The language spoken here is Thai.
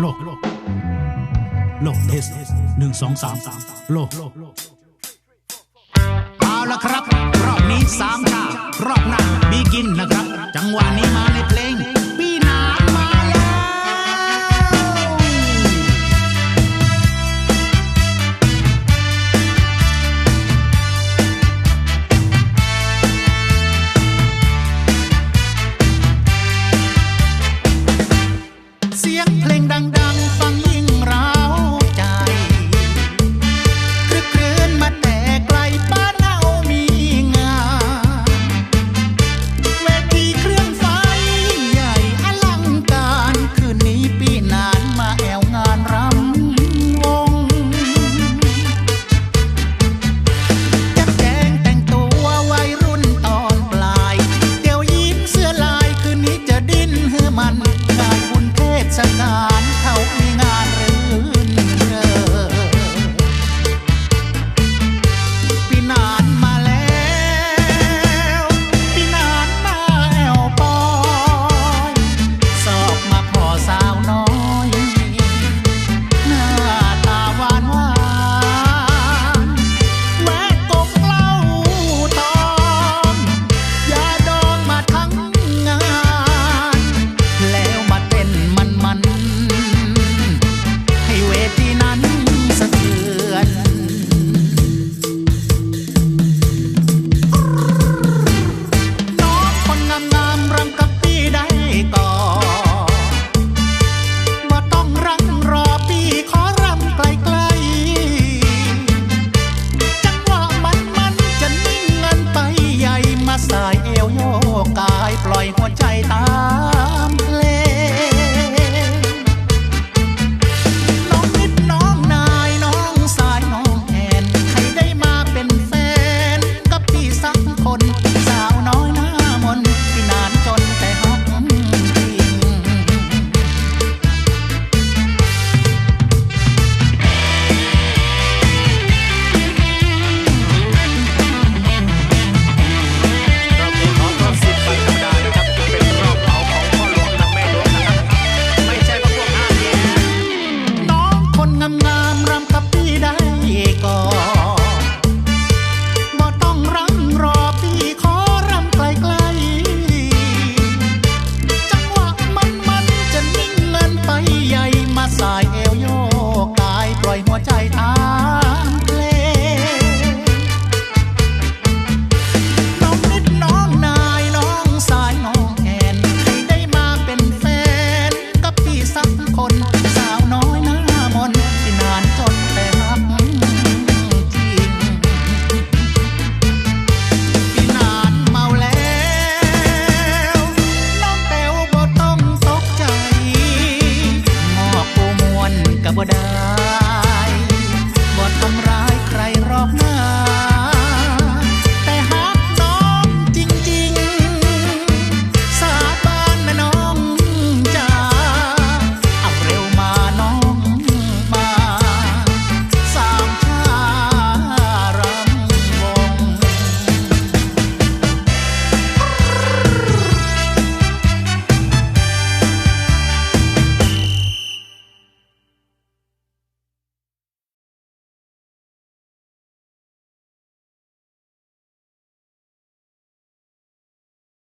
โลโลโลเทสหนึ่งสองสามสามโลเอาละครับ รอบนี้สามค่ะรอบหน้าบีกินนะครับ จังหวะนี้มาใน สถานเขา